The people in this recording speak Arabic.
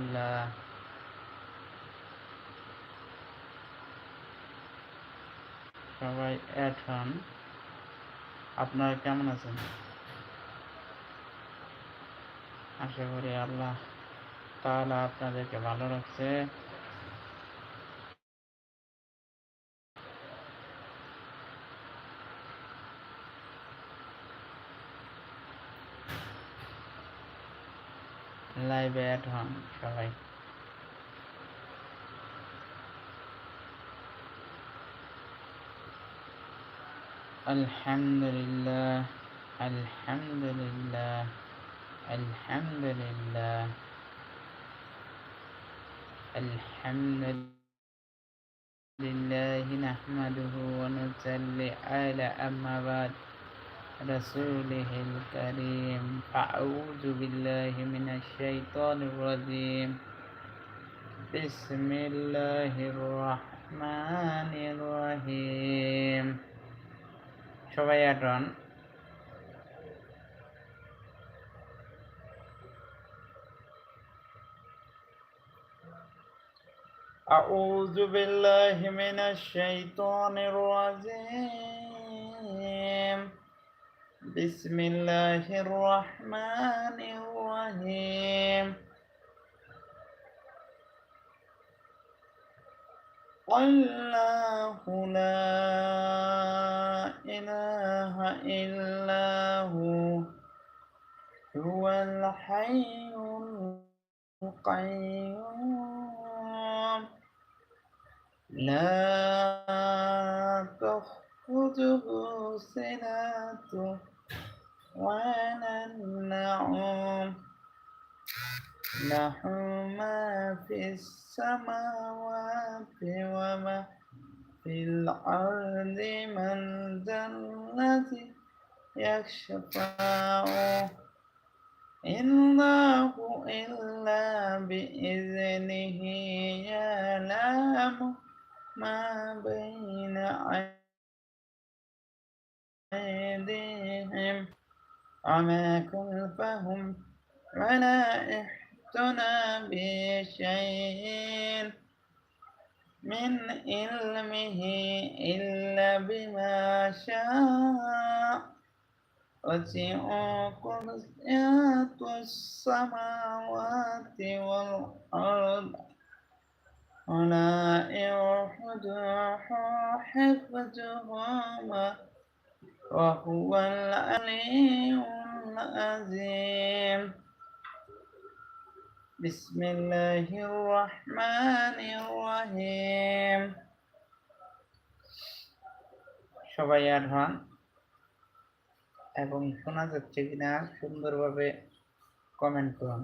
আলহামদুলিল্লাহ সবাই অ্যাড হন আপনারা কেমন আছেন? আশা করি আল্লাহ তাহলে আপনাদেরকে ভালো রাখছে। লাইভে অ্যাড হন সবাই الحمد لله الحمد لله الحمد لله الحمد لله نحمده ونصلي على أما بعد رسوله الكريم أعوذ بالله من الشيطان الرجيم بسم الله الرحمن الرحيم সবাই অ্যাডন أعوذ بالله من الشيطان الرجيم بسم الله الرحمن الرحيم. الله لا إله إلا هو هو الحي القيوم. لا تأخذه سنة ولا النعوم له ما في السماوات وما في الأرض من ذا الذي يشفع. عنده إلا بإذنه يعلم ما بين أيديهم وما خلفهم ولا احتنا بشيء من علمه إلا بما شاء. وسع كرسيات السماوات والأرض. ولا يوحد حفظهما وهو العلي العظيم بسم الله الرحمن الرحيم সবাই আর হন এবং শোনা যাচ্ছে কিনা সুন্দরভাবে কমেন্ট করুন